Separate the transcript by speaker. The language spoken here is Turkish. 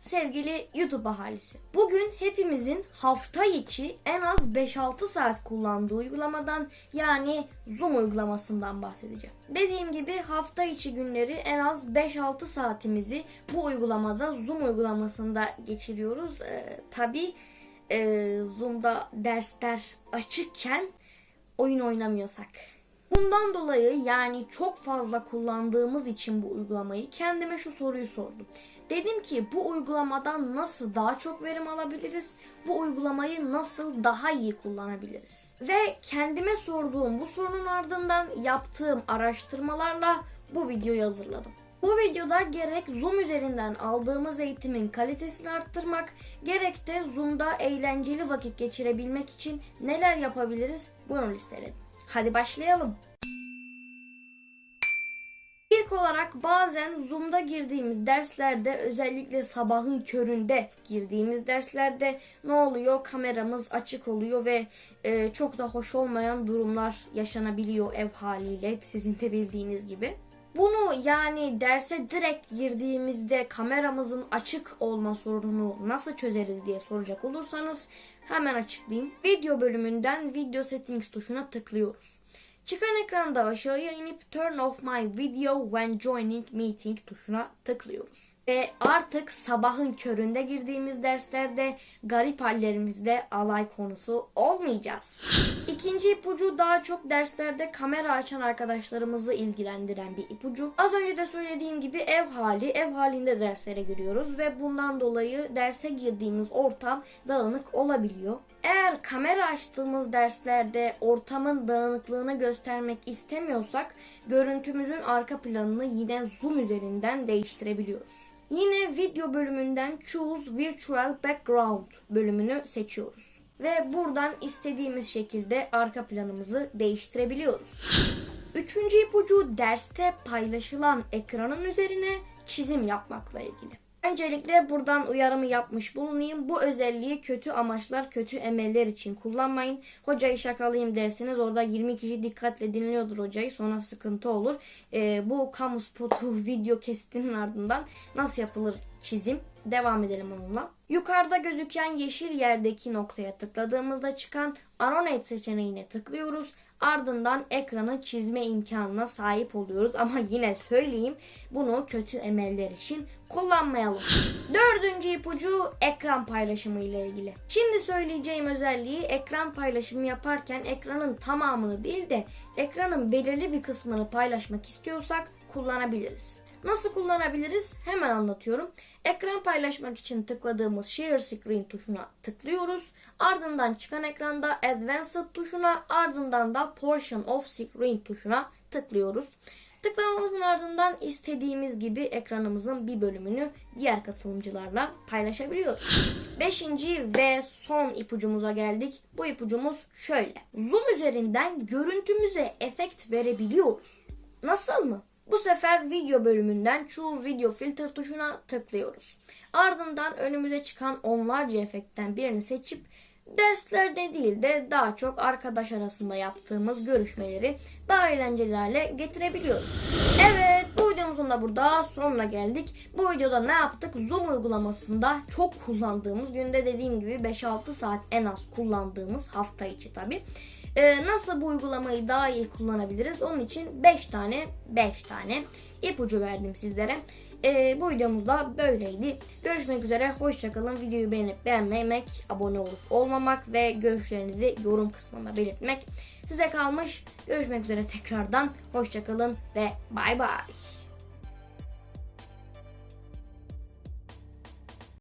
Speaker 1: Sevgili YouTube ahalisi. Bugün hepimizin hafta içi en az 5-6 saat kullandığı uygulamadan yani Zoom uygulamasından bahsedeceğim. Dediğim gibi hafta içi günleri en az 5-6 saatimizi bu uygulamada Zoom uygulamasında geçiriyoruz. Ee, Tabi Zoom'da dersler açıkken oyun oynamıyorsak. Bundan dolayı yani çok fazla kullandığımız için bu uygulamayı kendime şu soruyu sordum. Dedim ki bu uygulamadan nasıl daha çok verim alabiliriz? Bu uygulamayı nasıl daha iyi kullanabiliriz? Ve kendime sorduğum bu sorunun ardından yaptığım araştırmalarla bu videoyu hazırladım. Bu videoda gerek Zoom üzerinden aldığımız eğitimin kalitesini arttırmak, gerek de Zoom'da eğlenceli vakit geçirebilmek için neler yapabiliriz bunu listeledim. Hadi başlayalım. İlk olarak bazen Zoom'da girdiğimiz derslerde özellikle sabahın köründe girdiğimiz derslerde ne oluyor? Kameramız açık oluyor ve e, çok da hoş olmayan durumlar yaşanabiliyor ev haliyle sizin de bildiğiniz gibi. Bunu yani derse direkt girdiğimizde kameramızın açık olma sorununu nasıl çözeriz diye soracak olursanız hemen açıklayayım. Video bölümünden Video Settings tuşuna tıklıyoruz. Çıkan ekranda aşağıya inip Turn off my video when joining meeting tuşuna tıklıyoruz. Ve artık sabahın köründe girdiğimiz derslerde garip hallerimizde alay konusu olmayacağız. İkinci ipucu daha çok derslerde kamera açan arkadaşlarımızı ilgilendiren bir ipucu. Az önce de söylediğim gibi ev hali, ev halinde derslere giriyoruz ve bundan dolayı derse girdiğimiz ortam dağınık olabiliyor. Eğer kamera açtığımız derslerde ortamın dağınıklığını göstermek istemiyorsak görüntümüzün arka planını yine zoom üzerinden değiştirebiliyoruz. Yine video bölümünden Choose Virtual Background bölümünü seçiyoruz. Ve buradan istediğimiz şekilde arka planımızı değiştirebiliyoruz. Üçüncü ipucu derste paylaşılan ekranın üzerine çizim yapmakla ilgili. Öncelikle buradan uyarımı yapmış bulunayım. Bu özelliği kötü amaçlar, kötü emeller için kullanmayın. Hocayı şakalayayım derseniz orada 20 kişi dikkatle dinliyordur hocayı. Sonra sıkıntı olur. Ee, bu kamu spotu video kestinin ardından nasıl yapılır çizim? Devam edelim onunla. Yukarıda gözüken yeşil yerdeki noktaya tıkladığımızda çıkan Annotate seçeneğine tıklıyoruz. Ardından ekranı çizme imkanına sahip oluyoruz. Ama yine söyleyeyim bunu kötü emeller için kullanmayalım. Dördüncü ipucu ekran paylaşımı ile ilgili. Şimdi söyleyeceğim özelliği ekran paylaşımı yaparken ekranın tamamını değil de ekranın belirli bir kısmını paylaşmak istiyorsak kullanabiliriz. Nasıl kullanabiliriz? Hemen anlatıyorum. Ekran paylaşmak için tıkladığımız Share Screen tuşuna tıklıyoruz. Ardından çıkan ekranda Advanced tuşuna ardından da Portion of Screen tuşuna tıklıyoruz. Tıklamamızın ardından istediğimiz gibi ekranımızın bir bölümünü diğer katılımcılarla paylaşabiliyoruz. Beşinci ve son ipucumuza geldik. Bu ipucumuz şöyle. Zoom üzerinden görüntümüze efekt verebiliyoruz. Nasıl mı? Bu sefer video bölümünden Choose Video Filter tuşuna tıklıyoruz. Ardından önümüze çıkan onlarca efektten birini seçip derslerde değil de daha çok arkadaş arasında yaptığımız görüşmeleri daha eğlenceli hale getirebiliyoruz. Evet bu videomuzun da burada sonuna geldik. Bu videoda ne yaptık? Zoom uygulamasında çok kullandığımız günde dediğim gibi 5-6 saat en az kullandığımız hafta içi tabi. Ee, nasıl bu uygulamayı daha iyi kullanabiliriz? Onun için 5 tane 5 tane ipucu verdim sizlere. Ee, bu videomuz da böyleydi. Görüşmek üzere. Hoşçakalın. Videoyu beğenip beğenmemek, abone olup olmamak ve görüşlerinizi yorum kısmında belirtmek size kalmış. Görüşmek üzere tekrardan. Hoşçakalın ve bay bay.